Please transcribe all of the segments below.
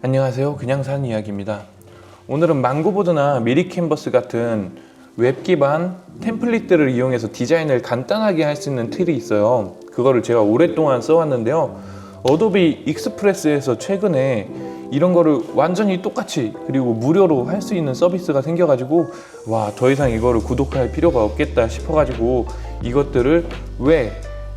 안녕하세요. 그냥 사는 이야기입니다. 오늘은 망고보드나 미리 캔버스 같은 웹 기반 템플릿들을 이용해서 디자인을 간단하게 할 수 있는 툴이 있어요. 그거를 제가 오랫동안 써왔는데요. 어도비 익스프레스에서 최근에 이런 거를 완전히 똑같이 그리고 무료로 할 수 있는 서비스가 생겨가지고 와 더 이상 이거를 구독할 필요가 없겠다 싶어가지고 이것들을 왜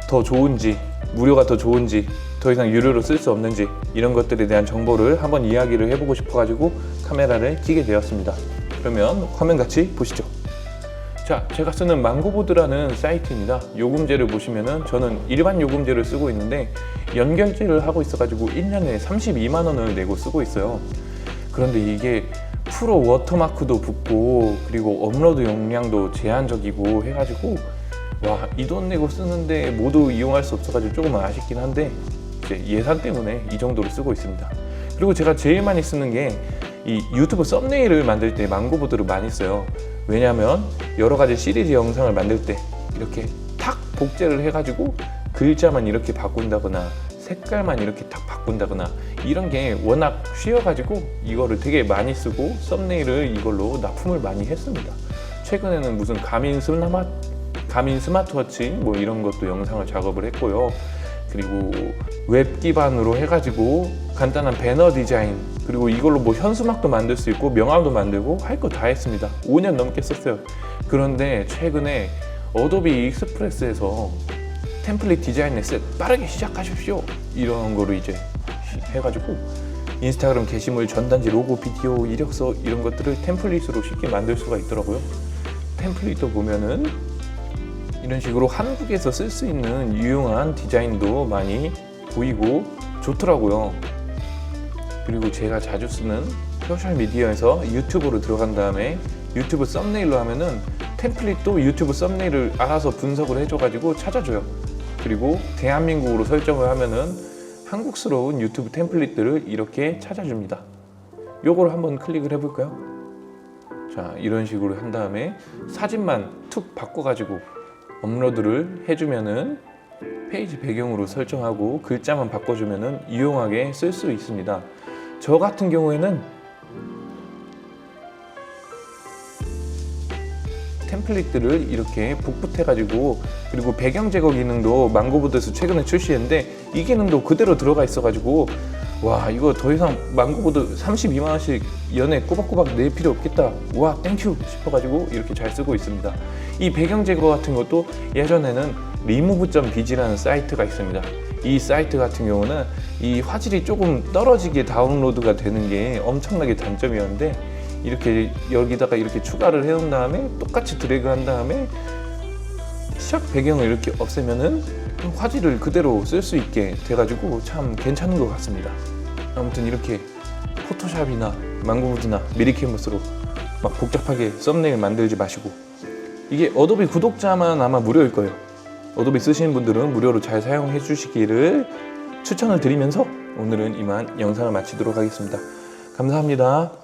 더 좋은지 무료가 더 좋은지 더 이상 유료로 쓸 수 없는지 이런 것들에 대한 정보를 한번 이야기를 해보고 싶어가지고 카메라를 켜게 되었습니다. 그러면 화면 같이 보시죠. 자, 제가 쓰는 망고보드라는 사이트입니다. 요금제를 보시면은 저는 일반 요금제를 쓰고 있는데 연결제를 하고 있어가지고 1년에 32만 원을 내고 쓰고 있어요. 그런데 이게 프로 워터마크도 붙고 그리고 업로드 용량도 제한적이고 해가지고 와 이 돈 내고 쓰는데 모두 이용할 수 없어가지고 조금 아쉽긴 한데 이제 예산 때문에 이 정도로 쓰고 있습니다. 그리고 제가 제일 많이 쓰는 게 이 유튜브 썸네일을 만들 때 망고보드를 많이 써요. 왜냐하면 여러 가지 시리즈 영상을 만들 때 이렇게 탁 복제를 해가지고 글자만 이렇게 바꾼다거나 색깔만 이렇게 탁 바꾼다거나 이런 게 워낙 쉬워가지고 이거를 되게 많이 쓰고 썸네일을 이걸로 납품을 많이 했습니다. 최근에는 무슨 가민 스마트 가민 스마트워치 뭐 이런 것도 영상을 작업을 했고요. 그리고 웹 기반으로 해가지고 간단한 배너 디자인 그리고 이걸로 뭐 현수막도 만들 수 있고 명함도 만들고 할 거 다 했습니다. 5년 넘게 썼어요. 그런데 최근에 어도비 익스프레스에서 템플릿 디자인 레슨 빠르게 시작하십시오 이런 거를 이제 해가지고 인스타그램 게시물 전단지 로고 비디오 이력서 이런 것들을 템플릿으로 쉽게 만들 수가 있더라고요. 템플릿도 보면은 이런 식으로 한국에서 쓸 수 있는 유용한 디자인도 많이 보이고 좋더라고요. 그리고 제가 자주 쓰는 소셜 미디어에서 유튜브로 들어간 다음에 유튜브 썸네일로 하면은 템플릿도 유튜브 썸네일을 알아서 분석을 해줘가지고 찾아줘요. 그리고 대한민국으로 설정을 하면은 한국스러운 유튜브 템플릿들을 이렇게 찾아줍니다. 요거를 한번 클릭을 해볼까요? 자, 이런 식으로 한 다음에 사진만 툭 바꿔가지고 업로드를 해주면은 페이지 배경으로 설정하고 글자만 바꿔주면은 유용하게 쓸 수 있습니다. 저 같은 경우에는 템플릿들을 이렇게 복붙해가지고 그리고 배경 제거 기능도 망고보드에서 최근에 출시했는데 이 기능도 그대로 들어가 있어가지고 와 이거 더 이상 망고보드 32만 원씩 연에 꼬박꼬박 낼 필요 없겠다. 와 땡큐 싶어가지고 이렇게 잘 쓰고 있습니다. 이 배경 제거 같은 것도 예전에는 remove.bg라는 사이트가 있습니다. 이 사이트 같은 경우는 이 화질이 조금 떨어지게 다운로드가 되는 게 엄청나게 단점이었는데 이렇게 여기다가 이렇게 추가를 해놓은 다음에 똑같이 드래그 한 다음에 시작 배경을 이렇게 없애면은 화질을 그대로 쓸 수 있게 돼가지고 참 괜찮은 것 같습니다. 아무튼 이렇게 포토샵이나 망고보드나 미리캔버스로 막 복잡하게 썸네일 만들지 마시고 이게 어도비 구독자만 아마 무료일 거예요. 어도비 쓰시는 분들은 무료로 잘 사용해 주시기를 추천을 드리면서 오늘은 이만 영상을 마치도록 하겠습니다. 감사합니다.